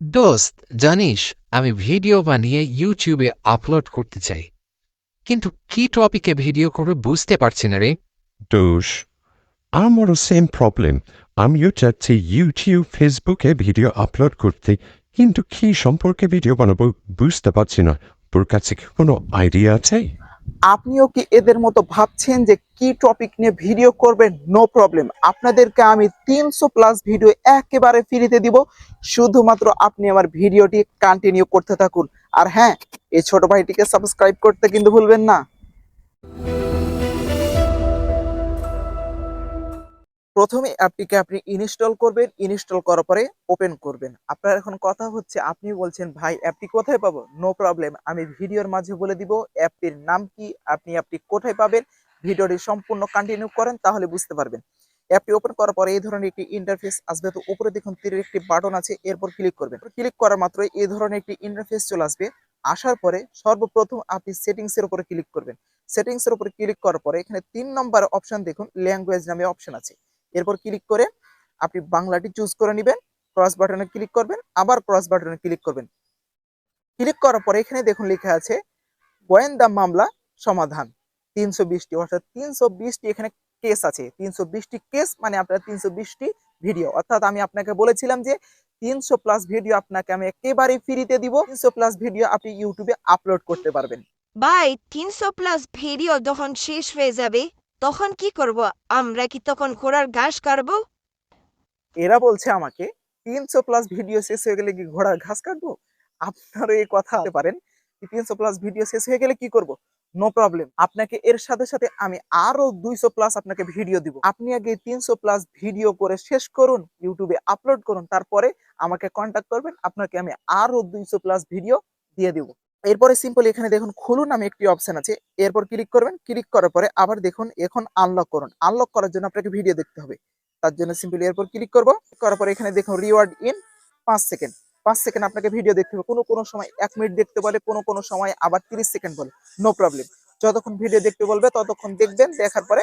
দোস্ত, জানিস, আমি ভিডিও বানিয়ে ইউটিউবে আপলোড করতে চাই। কিন্তু কি টপিকে ভিডিও করবে বুঝতে পারছি না রে। দোষ, আমারও সেম প্রবলেম আমিও চাচ্ছি ইউটিউব ফেসবুকে ভিডিও আপলোড করতে, কিন্তু কি সম্পর্কে ভিডিও বানাবো বুঝতে পারছি না। তোর কাছে কোনো আইডিয়া আছে? আপনিও কি এদের মতো ভাবছেন যে কি টপিক নিয়ে ভিডিও করবেন? নো প্রবলেম আপনাদেরকে আমি তিনশো প্লাস ভিডিও একেবারে ফ্রিতে দিব। শুধুমাত্র আপনি আমার ভিডিওটি কন্টিনিউ করতে থাকুন। আর হ্যাঁ এই ছোট ভাইটিকে সাবস্ক্রাইব করতে কিন্তু ভুলবেন না। প্রথমে অ্যাপটিকে আপনি ইনস্টল করবেন ইনস্টল করার পরে ওপেন করবেন। আপনার এখন কথা হচ্ছে, আপনি বলছেন, ভাই অ্যাপটি কোথায় পাবো? নো প্রবলেম আমি ভিডিওর মাঝে বলে দিব অ্যাপটির নাম কি, আপনি অ্যাপটি কোথায় পাবেন, ভিডিওটি সম্পূর্ণ কন্টিনিউ করেন, তাহলে বুঝতে পারবেন। অ্যাপটি ওপেন করার পরে এই ধরনের একটি ইন্টারফেস আসবে, তো উপরে দেখুন তীরের একটি বাটন আছে, এরপর ক্লিক করবেন। ক্লিক করার মাত্র এই ধরনের একটি ইন্টারফেস চলে আসবে। আসার পরে সর্বপ্রথম আপনি সেটিংস এর উপরে ক্লিক করবেন। সেটিংস এর উপরে ক্লিক করার পরে এখানে তিন নম্বর অপশন দেখুন ল্যাঙ্গুয়েজ নামে অপশন আছে। এরপর ক্লিক করে আপনি বাংলাটি চুজ করে নেবেন ক্রস বাটনে ক্লিক করবেন, আবার ক্রস বাটনে ক্লিক করবেন। ক্লিক করার পরে এখানে দেখুন লেখা আছে গোয়েন্দা মামলা সমাধান। তিনশো বিশটি, অর্থাৎ তিনশো বিশটি এখানে কেস আছে। তিনশো বিশটি কেস মানে আপনার তিনশো বিশটি ভিডিও অর্থাৎ আমি আপনাকে বলেছিলাম যে তিনশো প্লাস ভিডিও আপনাকে আমি একেবারে ফ্রিতে দিব। তিনশো প্লাস ভিডিও আপনি ইউটিউবে আপলোড করতে পারবেন। ভাই তিনশো প্লাস ভিডিও যখন শেষ হয়ে যাবে তখন কি করব? আমরা কি তখন ঘোড়ার ঘাস কাটবো? এরা বলছে আমাকে, তিনশো প্লাস ভিডিও শেষ হয়ে গেলে কি ঘোড়ার ঘাস কাটবো? আপনারা এই কথা বলতে পারেন? তিনশো প্লাস ভিডিও শেষ হয়ে গেলে কি করব? নো প্রবলেম আপনাকে এর সাথে সাথে আমি আরও দুইশো প্লাস আপনাকে ভিডিও দিব। আপনি আগে তিনশো প্লাস ভিডিও করে শেষ করুন ইউটিউবে আপলোড করুন, তারপরে আমাকে কন্ট্যাক্ট করবেন, আপনাকে আমি আরও দুইশো প্লাস ভিডিও দিয়ে দিব। এরপরে সিম্পল এখানে দেখুন খুলুন নামে একটি অপশন আছে। এরপর ক্লিক করবেন ক্লিক করার পরে আবার দেখুন এখন আনলক করুন। আনলক করার জন্য আপনাকে ভিডিও দেখতে হবে। তার জন্য সিম্পলি এরপর ক্লিক করব। করার পরে এখানে দেখুন রিওয়ার্ড ইন পাঁচ সেকেন্ড পাঁচ সেকেন্ড আপনাকে ভিডিও দেখতে হবে। কোনো কোনো সময় এক মিনিট দেখতে বলে, কোনো কোনো সময় আবার তিরিশ সেকেন্ড বলে। নো প্রবলেম যতক্ষণ ভিডিও দেখতে বলবে, ততক্ষণ দেখবেন, দেখার পরে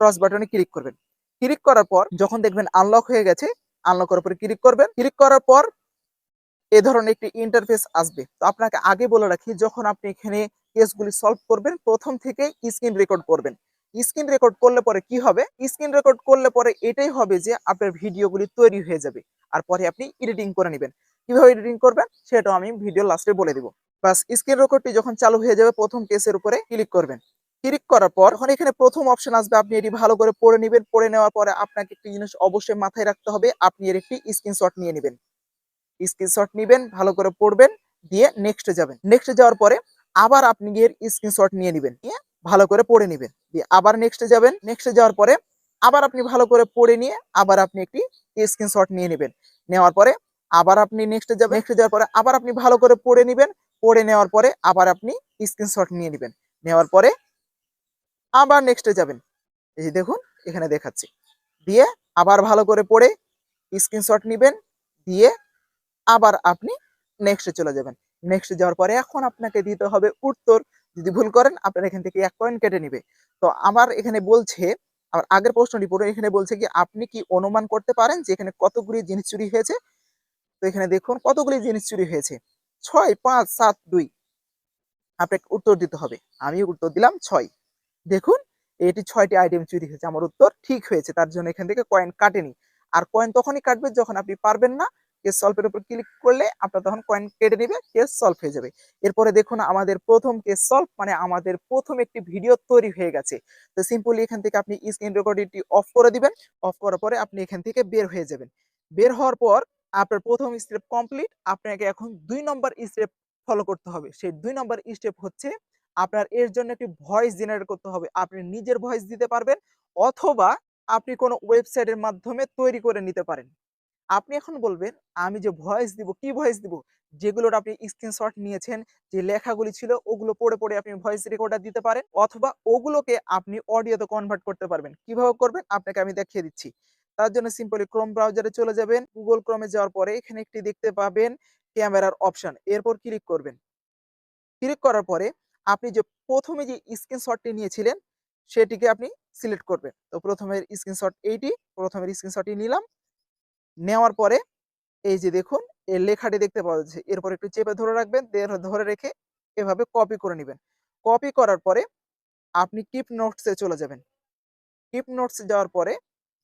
ক্রস বাটনে ক্লিক করবেন। ক্লিক করার পর যখন দেখবেন আনলক হয়ে গেছে আনলক করার পরে ক্লিক করবেন। ক্লিক করার পর এ ধরনের একটি ইন্টারফেস আসবে। তো আপনাকে আগে বলে রাখি, যখন আপনি এখানে কেসগুলি সলভ করবেন, প্রথম থেকে স্ক্রিন রেকর্ড করবেন। স্ক্রিন রেকর্ড করলে পরে কি হবে? স্ক্রিন রেকর্ড করলে পরে এটাই হবে যে আপনার ভিডিওগুলি তৈরি হয়ে যাবে আর পরে আপনি এডিটিং করে নেবেন। কীভাবে এডিটিং করবেন? সেটাও আমি ভিডিও লাস্টে বলে দিব। বাস স্ক্রিন রেকর্ডটি যখন চালু হয়ে যাবে, প্রথম কেসের উপরে ক্লিক করবেন। ক্লিক করার পর যখন এখানে প্রথম অপশন আসবে, আপনি এটি ভালো করে পড়ে নেবেন। পড়ে নেওয়ার পরে আপনাকে একটি জিনিস অবশ্যই মাথায় রাখতে হবে, আপনি এর একটি স্ক্রিনশট নিয়ে নেবেন। স্ক্রিনশট নেবেন, ভালো করে পড়বেন, দিয়ে নেক্সটে যাবেন। নেক্সটে যাওয়ার পরে আবার আপনি এর স্ক্রিনশট নিয়ে নেবেন, নিয়ে ভালো করে পড়ে নেবেন, দিয়ে আবার নেক্সটে যাবেন। নেক্সটে যাওয়ার পরে আবার আপনি ভালো করে পড়ে নিয়ে আবার আপনি একটি স্ক্রিনশট নিয়ে নেবেন। নেওয়ার পরে আবার আপনি নেক্সটে যাবেন নেক্সটে যাওয়ার পরে আবার আপনি ভালো করে পড়ে নেবেন, পড়ে নেওয়ার পরে আবার আপনি স্ক্রিনশট নিয়ে নেবেন। নেওয়ার পরে আবার নেক্সটে যাবেন। এই যে দেখুন, এখানে দেখাচ্ছি। দিয়ে আবার ভালো করে পড়ে স্ক্রিনশট নেবেন, দিয়ে আবার আপনি নেক্সটে চলে যাবেন। নেক্সটে যাওয়ার পরে এখন আপনাকে দিতে হবে উত্তর। যদি ভুল করেন, আপনার এখান থেকে এক পয়েন্ট কেটে নিবে। তো আমার এখানে বলছে, আমার আগের প্রশ্নটি পড়ে এখানে বলছে কি, আপনি কি অনুমান করতে পারেন যে এখানে কতগুলি জিনিস চুরি হয়েছে? তো এখানে দেখুন, কতগুলি জিনিস চুরি হয়েছে? ছয়, পাঁচ, সাত, দুই। আপনাকে উত্তর দিতে হবে। আমি উত্তর দিলাম ছয়। দেখুন, এটি ছয়টি আইটেম চুরি হয়েছে। আমার উত্তর ঠিক হয়েছে। তার জন্য এখান থেকে কয়েন কাটেনি। আর কয়েন তখনই কাটবে যখন আপনি পারবেন না। কেস সলভের উপর ক্লিক করলে আপনার তখন কয়েন কেটে নেবে কেস সলভ হয়ে যাবে। এরপরে দেখুন আমাদের প্রথম কেস সলভ মানে আমাদের প্রথম একটি ভিডিও তৈরি হয়ে গেছে। তো সিম্পলি এখান থেকে আপনি স্ক্রিন রেকর্ডিংটি অফ করে দিবেন। অফ করার পরে আপনি এখান থেকে বের হয়ে যাবেন। বের হওয়ার পর আপনার প্রথম স্টেপ কমপ্লিট আপনাকে এখন দুই নম্বর স্টেপ ফলো করতে হবে। সেই দুই নম্বর স্টেপ হচ্ছে আপনার এর জন্য একটি ভয়েস জেনারেট করতে হবে। আপনি নিজের ভয়েস দিতে পারবেন, অথবা আপনি কোনো ওয়েবসাইটের মাধ্যমে তৈরি করে নিতে পারেন। আপনি এখন বলবেন, আমি যে ভয়েস দিব, কি ভয়েস দিব? যেগুলোর আপনি স্ক্রিনশট নিয়েছেন, যে লেখাগুলি ছিল, ওগুলো পড়ে পড়ে আপনি ভয়েস রেকর্ডার দিতে পারেন, অথবা ওগুলোকে আপনি অডিওতে কনভার্ট করতে পারবেন। কীভাবে করবেন? আপনাকে আমি দেখিয়ে দিচ্ছি। তার জন্য সিম্পলি ক্রোম ব্রাউজারে চলে যাবেন। গুগল ক্রমে যাওয়ার পরে এখানে একটি দেখতে পাবেন ক্যামেরার অপশন এরপর ক্লিক করবেন। ক্লিক করার পরে আপনি যে প্রথমে যে স্ক্রিনশটটি নিয়েছিলেন, সেটিকে আপনি সিলেক্ট করবেন। তো প্রথমের স্ক্রিনশট এইটি, প্রথমের স্ক্রিনশটটি নিলাম। নেওয়ার পরে এই যে দেখুন এই লেখাটি দেখতে পাওয়া যাচ্ছে। এরপর একটু চেপে ধরে রাখবেন ধরে রেখে এভাবে কপি করে নেবেন। কপি করার পরে আপনি কিপ নোটসে চলে যাবেন। কিপ নোটসে যাওয়ার পরে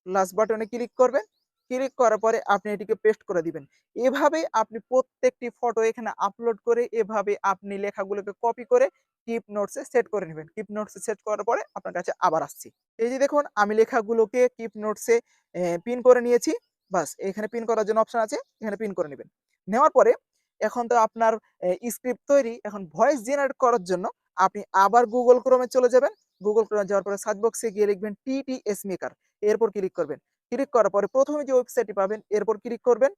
লাস্ট বাটনে ক্লিক করবেন। ক্লিক করার পরে আপনি এটিকে পেস্ট করে দিবেন। এভাবে আপনি প্রত্যেকটি ফটো এখানে আপলোড করে এভাবে আপনি লেখাগুলোকে কপি করে কিপ নোটসে সেট করে নেবেন। কিপ নোটসে সেট করার পরে আপনার কাছে আবার আসছি। এই যে দেখুন, আমি লেখাগুলোকে কিপ নোটসে পিন করে নিয়েছি। বাস, এখানে পিন করার জন্য অপশন আছে, এখানে পিন করে নেবেন। নেওয়ার পরে এখন তো আপনার স্ক্রিপ্ট তৈরি, এখন ভয়েস জেনারেট করার জন্য আপনি আবার গুগল ক্রোমে চলে যাবেন। গুগল ক্রোমে যাওয়ার পরে সার্চ বক্সে গিয়ে লিখবেন টিটিএস মেকার এরপর ক্লিক করবেন। ক্লিক করার পরে প্রথমে যে ওয়েবসাইটটি পাবেন, এরপর ক্লিক করবেন।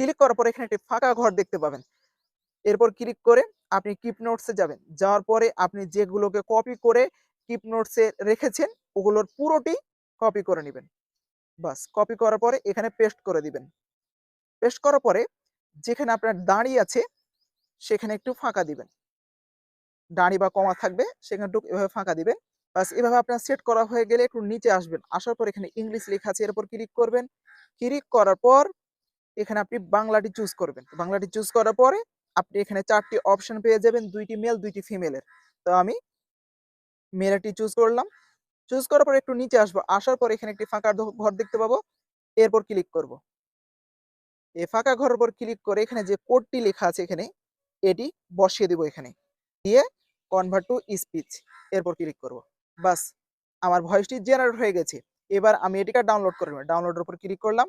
ক্লিক করার পরে এখানে একটি ফাঁকা ঘর দেখতে পাবেন। এরপর ক্লিক করে আপনি কিপ নোটসে যাবেন। যাওয়ার পরে আপনি যেগুলোকে কপি করে কিপ নোটসে রেখেছেন, ওগুলোর পুরোটি কপি করে নেবেন। বাস কপি করার পরে এখানে পেস্ট করে দিবেন। পেস্ট করার পরে যেখানে আপনার দাঁড়ি আছে, সেখানে একটু ফাঁকা দিবেন। দাঁড়ি বা কমা থাকবে, সেখানে একটু এভাবে ফাঁকা দিবেন। বাস, এভাবে আপনার সেট করা হয়ে গেলে একটু নিচে আসবেন। আসার পর এখানে ইংলিশ লেখা আছে, এর উপর ক্লিক করবেন। ক্লিক করার পর এখানে আপনি বাংলাটি চুজ করবেন। বাংলাটি চুজ করার পরে আপনি এখানে চারটি অপশন পেয়ে যাবেন, দুইটি মেল দুইটি ফিমেলের তো আমি মেলাটি চুজ করলাম। চুজ করার পর একটু নিচে আসব। আসার পর এখানে একটি ফাঁকা ঘর দেখতে পাবো। এরপর ক্লিক করব। এই ফাঁকা ঘরের উপর ক্লিক করে এখানে যে কোডটি লেখা আছে এখানে, এটি বসিয়ে দেবো এখানে। দিয়ে কনভার্ট টু স্পিচ এরপর ক্লিক করব। বাস আমার ভয়েসটি জেনারেট হয়ে গেছে। এবার আমি এটিকে ডাউনলোড করে নেব। ডাউনলোডের উপর ক্লিক করলাম।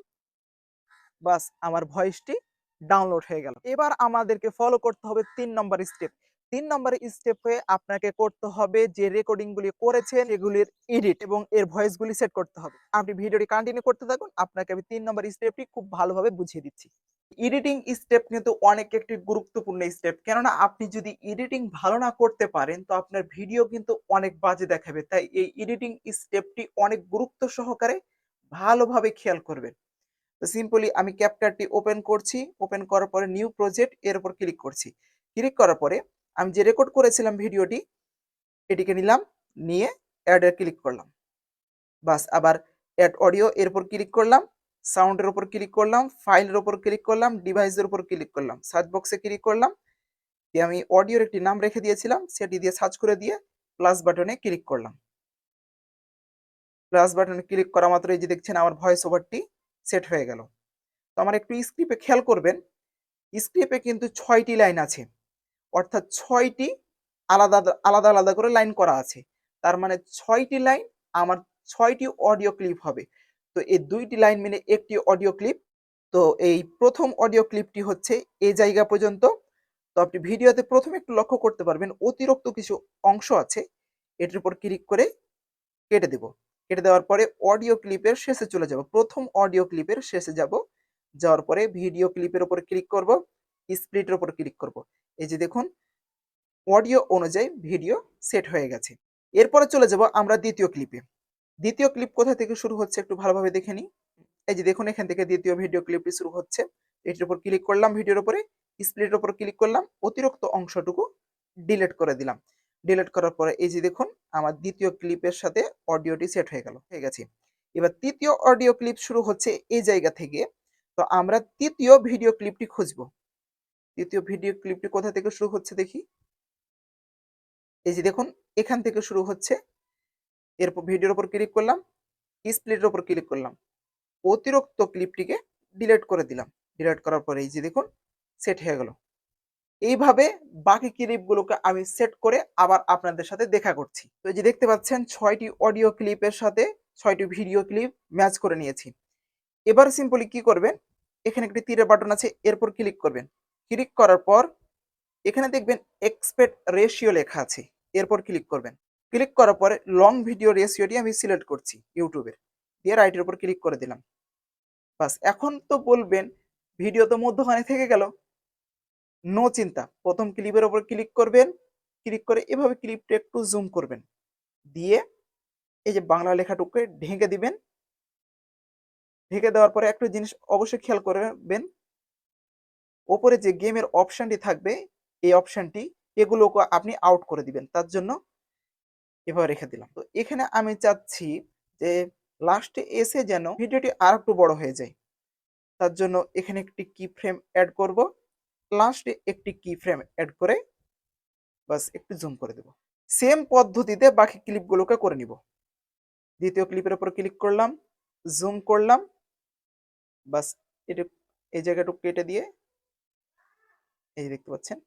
বাস আমার ভয়েসটি ডাউনলোড হয়ে গেল। এবার আমাদেরকে ফলো করতে হবে তিন নম্বর স্টেপ তিন নম্বর স্টেপ আপনাকে করতে হবে যে রেকর্ডিং গুলি করেছেন এগুলির এডিট এবং এর ভয়েস গুলি সেট করতে হবে। আপনি ভিডিওটি কন্টিনিউ করতে থাকুন, আপনাকে আমি তিন নম্বর স্টেপটি খুব ভালোভাবে বুঝিয়ে দিচ্ছি। এডিটিং স্টেপ কিন্তু অনেক একটি গুরুত্বপূর্ণ স্টেপ কেননা আপনি যদি এডিটিং ভালো না করতে পারেন, তো আপনার ভিডিও কিন্তু অনেক বাজে দেখাবে। তাই এই এডিটিং স্টেপটি অনেক গুরুত্ব সহকারে ভালোভাবে খেয়াল করবেন। তো সিম্পলি আমি ক্যাপকাটটি ওপেন করছি ওপেন করার পরে নিউ প্রজেক্ট এর উপর ক্লিক করছি। ক্লিক করার পরে আমি যে রেকর্ড করেছিলাম ভিডিওটি এটিকে নিলাম, নিয়ে অ্যাডে ক্লিক করলাম। বাস, আবার অ্যাড অডিও এর উপর ক্লিক করলাম সাউন্ডের উপর ক্লিক করলাম ফাইলের উপর ক্লিক করলাম ডিভাইসের উপর ক্লিক করলাম। সার্চ বক্সে ক্লিক করলাম, দিয়ে আমি অডিওর একটি নাম রেখে দিয়েছিলাম, সেটি দিয়ে সার্চ করে দিয়ে প্লাস বাটনে ক্লিক করলাম। প্লাস বাটনে ক্লিক করা মাত্র এই যে দেখছেন আমার ভয়েস ওভারটি সেট হয়ে গেল। তো আমার একটু স্ক্রিপে খেয়াল করবেন স্ক্রিপে কিন্তু ছয়টি লাইন আছে। অর্থাৎ ছয়টি আলাদা আলাদা আলাদা করে লাইন করা আছে। তার মানে ছয়টি লাইন, আমার ছয়টি অডিও ক্লিপ হবে। তো এই দুইটি লাইন মিলে একটি অডিও ক্লিপ। তো এই প্রথম অডিও ক্লিপটি হচ্ছে এই জায়গা পর্যন্ত। তো আপনি ভিডিওতে প্রথমে একটু লক্ষ্য করতে পারবেন, অতিরিক্ত কিছু অংশ আছে, এটির উপর ক্লিক করে কেটে দেব। কেটে দেওয়ার পরে অডিও ক্লিপের শেষে চলে যাব। প্রথম অডিও ক্লিপের শেষে যাব। যাওয়ার পরে ভিডিও ক্লিপের উপর ক্লিক করব, স্প্লিটের উপর ক্লিক করব। এই যে দেখুন অডিও অনুযায়ী ভিডিও সেট হয়ে গেছে। এরপরে চলে যাব আমরা দ্বিতীয় ক্লিপে দ্বিতীয় ক্লিপ কোথা থেকে শুরু হচ্ছে একটু ভালোভাবে দেখে নিই। এই যে দেখুন, এখান থেকে দ্বিতীয় ভিডিও ক্লিপটি শুরু হচ্ছে। এটির উপর ক্লিক করলাম ভিডিওর উপরে স্প্লিটের উপর ক্লিক করলাম, অতিরিক্ত অংশটুকু ডিলেট করে দিলাম। ডিলেট করার পরে এই যে দেখুন, আমার দ্বিতীয় ক্লিপের সাথে অডিওটি সেট হয়ে গেল, হয়ে গেছে। এবার তৃতীয় অডিও ক্লিপ শুরু হচ্ছে এই জায়গা থেকে। তো আমরা তৃতীয় ভিডিও ক্লিপটি খুঁজবো। তৃতীয় ভিডিও ক্লিপটি কোথা থেকে শুরু হচ্ছে দেখি? এই যে দেখুন, এখান থেকে শুরু হচ্ছে। এরপর ভিডিওর উপর ক্লিক করলাম স্প্লিটের উপর ক্লিক করলাম। অতিরিক্ত ক্লিপটিকে ডিলিট করে দিলাম। ডিলিট করার পরে এই যে দেখুন, সেট হয়ে গেল। এইভাবে বাকি ক্লিপগুলোকে আমি সেট করে আবার আপনাদের সাথে দেখা করছি। তো এই যে দেখতে পাচ্ছেন, ছয়টি অডিও ক্লিপের সাথে ছয়টি ভিডিও ক্লিপ ম্যাচ করে নিয়েছি। এবার সিম্পলি কি করবেন? এখানে একটি তীরের বাটন আছে, এরপর ক্লিক করবেন। ক্লিক করার পর, এখানে দেখবেন এক্সপেক্ট রেশিও লেখা আছে। এরপর ক্লিক করবেন। ক্লিক করার পরে লং ভিডিও রেশিওটি আমি সিলেক্ট করছি ইউটিউবের দিয়ে রাইটের উপর ক্লিক করে দিলাম। বাস, এখন তো বলবেন ভিডিও তো মধ্যখানে থেকে গেল। নো চিন্তা। প্রথম ক্লিপের ওপর ক্লিক করবেন। ক্লিক করে এভাবে ক্লিপটা একটু জুম করবেন। দিয়ে এই যে বাংলা লেখাটুকুকে ঢেকে দিবেন। ঢেকে দেওয়ার পরে একটা জিনিস অবশ্যই খেয়াল করবেন। ওপরে যে গেমের অপশনটি থাকবে, এই অপশানটি এগুলোকে আপনি আউট করে দিবেন। তার জন্য এভাবে রেখে দিলাম। তো এখানে আমি চাচ্ছি যে লাস্টে এসে যেন ভিডিওটি আর একটু বড় হয়ে যায়। তার জন্য এখানে একটি কি ফ্রেম অ্যাড করব লাস্টে একটি কি ফ্রেম অ্যাড করে বাস একটু জুম করে দেব। সেম পদ্ধতিতে বাকি ক্লিপগুলোকে করে নিব। দ্বিতীয় ক্লিপের উপর ক্লিক করলাম জুম করলাম বাস এটা এই জায়গাটুকু কেটে দিয়ে এই যে দেখতে পাচ্ছেন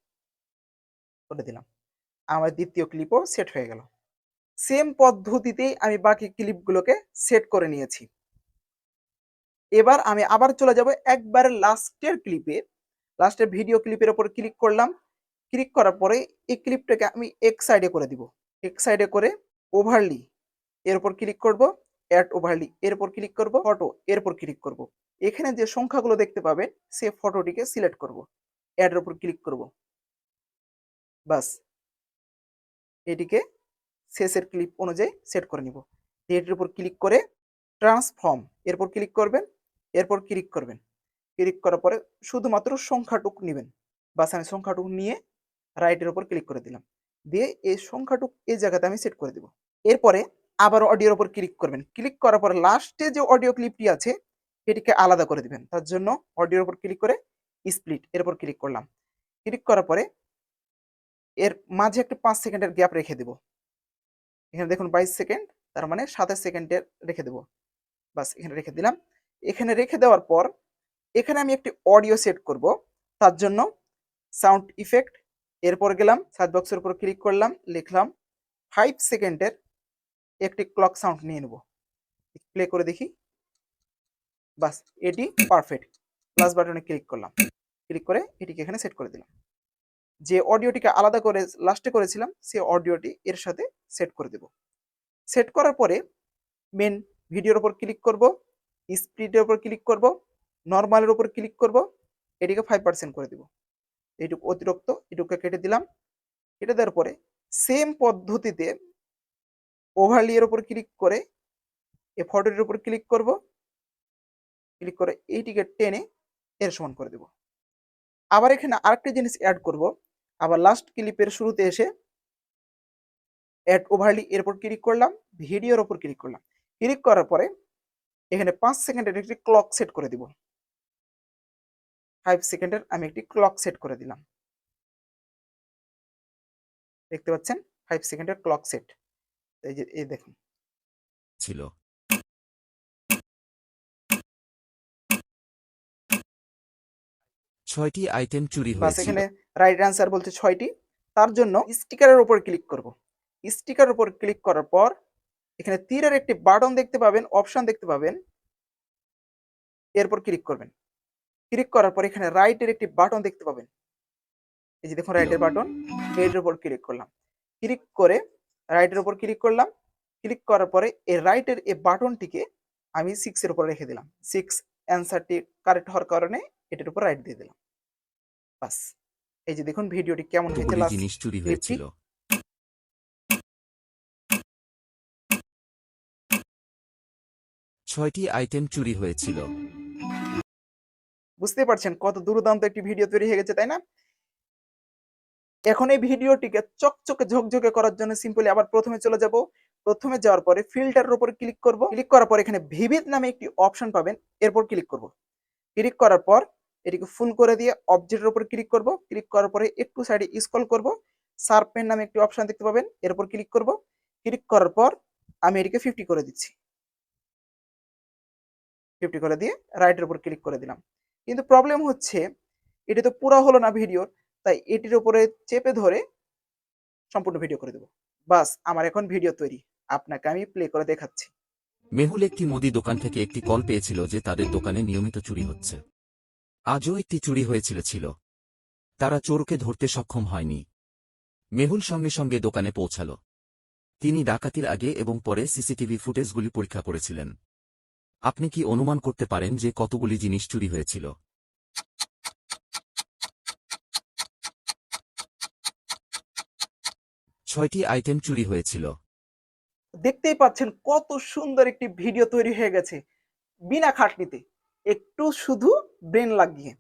করে দিলাম। আমার দ্বিতীয় ক্লিপও সেট হয়ে গেল। সেম পদ্ধতিতেই আমি বাকি ক্লিপগুলোকে সেট করে নিয়েছি। এবার আমি আবার চলে যাব একবারে লাস্টের ক্লিপে লাস্টের ভিডিও ক্লিপের ওপর ক্লিক করলাম। ক্লিক করার পরে এই ক্লিপটাকে আমি এক সাইডে করে দিব। এক সাইডে করে ওভারলি এর উপর ক্লিক করব অ্যাড ওভারলি এর উপর ক্লিক করব ফটো এর উপর ক্লিক করব। এখানে যে সংখ্যাগুলো দেখতে পাবেন, সে ফটোটিকে সিলেক্ট করব। অ্যাডের উপর ক্লিক করব। বাস। এটিকে শেষের ক্লিপ অনুযায়ী সেট করে নিব। এটির উপর ক্লিক করে ট্রান্সফর্ম এরপর ক্লিক করবেন, এরপর ক্লিক করবেন। ক্লিক করার পরে শুধুমাত্র সংখ্যাটুক নেবেন। বাস আমি সংখ্যাটুক নিয়ে রাইটের উপর ক্লিক করে দিলাম। দিয়ে এই সংখ্যাটুক এই জায়গাতে আমি সেট করে দিব। এরপরে আবার অডিওর উপর ক্লিক করবেন। ক্লিক করার পরে লাস্টে যে অডিও ক্লিপটি আছে, এটিকে আলাদা করে দিবেন। তার জন্য অডিওর উপর ক্লিক করে স্প্লিট এর উপর ক্লিক করলাম। ক্লিক করার পরে এর মাঝে একটা পাঁচ সেকেন্ডের গ্যাপ রেখে দেব। এখানে দেখুন বাইশ সেকেন্ড, তার মানে সাতাশ সেকেন্ডের রেখে দেব। বাস, এখানে রেখে দিলাম। এখানে রেখে দেওয়ার পর এখানে আমি একটি অডিও সেট করব। তার জন্য সাউন্ড ইফেক্ট এরপর গেলাম সার্চ বক্সের উপর ক্লিক করলাম, লিখলাম ফাইভ সেকেন্ডের একটি ক্লক সাউন্ড নিয়ে নেব। প্লে করে দেখি। বাস, এটি পারফেক্ট প্লাস বাটনে ক্লিক করলাম। ক্লিক করে এটিকে এখানে সেট করে দিলাম। যে অডিওটিকে আলাদা করে লাস্টে করেছিলাম, সে অডিওটি এর সাথে সেট করে দেব। সেট করার পরে মেন ভিডিওর ওপর ক্লিক করব স্পিডের ওপর ক্লিক করব নর্মালের ওপর ক্লিক করব, এটিকে ফাইভ পার্সেন্ট করে দেব। এইটুকু অতিরিক্ত এটুকু কেটে দিলাম। কেটে দেওয়ার পরে সেম পদ্ধতিতে ওভারলি এর উপর ক্লিক করে এ ফটোটির ওপর ক্লিক করব। ক্লিক করে এইটিকে টেনে এর সমান করে দেব। আবার এখানে আরেকটা জিনিস অ্যাড করব। আবার লাস্ট ক্লিপের শুরুতে এসে অ্যাড ওভারলি এর উপর ক্লিক করলাম ভিডিওর উপর ক্লিক করলাম। ক্লিক করার পরে এখানে পাঁচ সেকেন্ডের একটি ক্লক সেট করে দিব। ফাইভ সেকেন্ডের আমি একটি ক্লক সেট করে দিলাম। দেখতে পাচ্ছেন? ফাইভ সেকেন্ডের ক্লক সেট এই যে, এই দেখুন। ছিল। ছয়টি আইটেম চুরি বাস হয়েছিল। এখানে রাইট অ্যান্সার বলছে ছয়টি। তার জন্য স্টিকারের উপর ক্লিক করব। স্টিকারের উপর ক্লিক করার পর এখানে তীরের একটি বাটন দেখতে পাবেন অপশন দেখতে পাবেন। এরপর ক্লিক করবেন। ক্লিক করার পর এখানে রাইটের একটি বাটন দেখতে পাবেন। এই যে দেখুন রাইটের বাটন এর উপর ক্লিক করলাম। ক্লিক করে রাইটের উপর ক্লিক করলাম। ক্লিক করার পরে এই রাইটের এই বাটনটিকে আমি সিক্স এর উপর রেখে দিলাম। সিক্স অ্যান্সারটি কারেক্ট হওয়ার কারণে এটার উপর রাইট দিয়ে দিলাম। বাস। এই যে দেখুন ভিডিওটি কেমন হয়েছে জিনিস চুরি হয়েছিল। ছয়টি আইটেম চুরি হয়েছিল। বুঝতে পারছেন কত দুর্দান্ত একটি ভিডিও তৈরি হয়ে গেছে তাই না? এখন এই ভিডিওটিকে চকচকে ঝকঝকে করার জন্য সিম্পলি আবার প্রথমে চলে যাব। প্রথমে যাওয়ার পরে ফিল্টারের উপর ক্লিক করব। ক্লিক করার পর এখানে ভিভিড নামে একটি অপশন পাবেন। এরপর ক্লিক করব। ক্লিক করার পর এটিকে ফুল করে দিয়ে অবজেক্টের উপর ক্লিক করব। ক্লিক করার পরে একটু সাইডে স্ক্রল করব। সার্পেন নামে একটি অপশন দেখতে পাবেন। এর উপর ক্লিক করব। ক্লিক করার পর আমি এটিকে ফিফটি করে দিচ্ছি। ফিফটি করে দিয়ে রাইটের উপর ক্লিক করে দিলাম। কিন্তু প্রবলেম হচ্ছে, এটি তো পুরো হলো না ভিডিওর তাই এটির উপরে চেপে ধরে সম্পূর্ণ ভিডিও করে দেবো। বাস, আমার এখন ভিডিও তৈরি। আপনাকে আমি প্লে করে দেখাচ্ছি। মেহুল একটি মুদি দোকান থেকে একটি কল পেয়েছিল যে তাদের দোকানে নিয়মিত চুরি হচ্ছে। আজও একটি চুরি হয়েছিল ছিল। তারা চোরকে ধরতে সক্ষম হয়নি। মেহুল সঙ্গে সঙ্গে দোকানে পৌঁছাল। তিনি ডাকাতির আগে এবং পরে সিসিটিভি ফুটেজগুলি পরীক্ষা করেছিলেন। আপনি কি অনুমান করতে পারেন যে কতগুলি জিনিস চুরি হয়েছিল? ছয়টি আইটেম চুরি হয়েছিল। দেখতেই পাচ্ছেন কত সুন্দর একটি ভিডিও তৈরি হয়ে গেছে। বিনা খাটনিতে। একটু শুধু ব্রেন লাগিয়ে।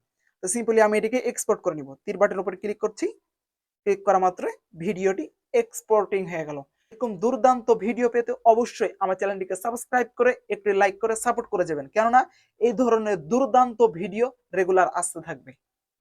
তো সিম্পলি আমি এটিকে এক্সপোর্ট করে নিব। তীর বাটের উপর ক্লিক করছি। ক্লিক করা মাত্র ভিডিওটি এক্সপোর্টিং হয়ে গেল। এরকম দুর্দান্ত ভিডিও পেতে অবশ্যই আমার চ্যানেলটিকে সাবস্ক্রাইব করে, একটি লাইক করে সাপোর্ট করে যাবেন। কেননা এই ধরনের দুর্দান্ত ভিডিও রেগুলার আসতে থাকবে।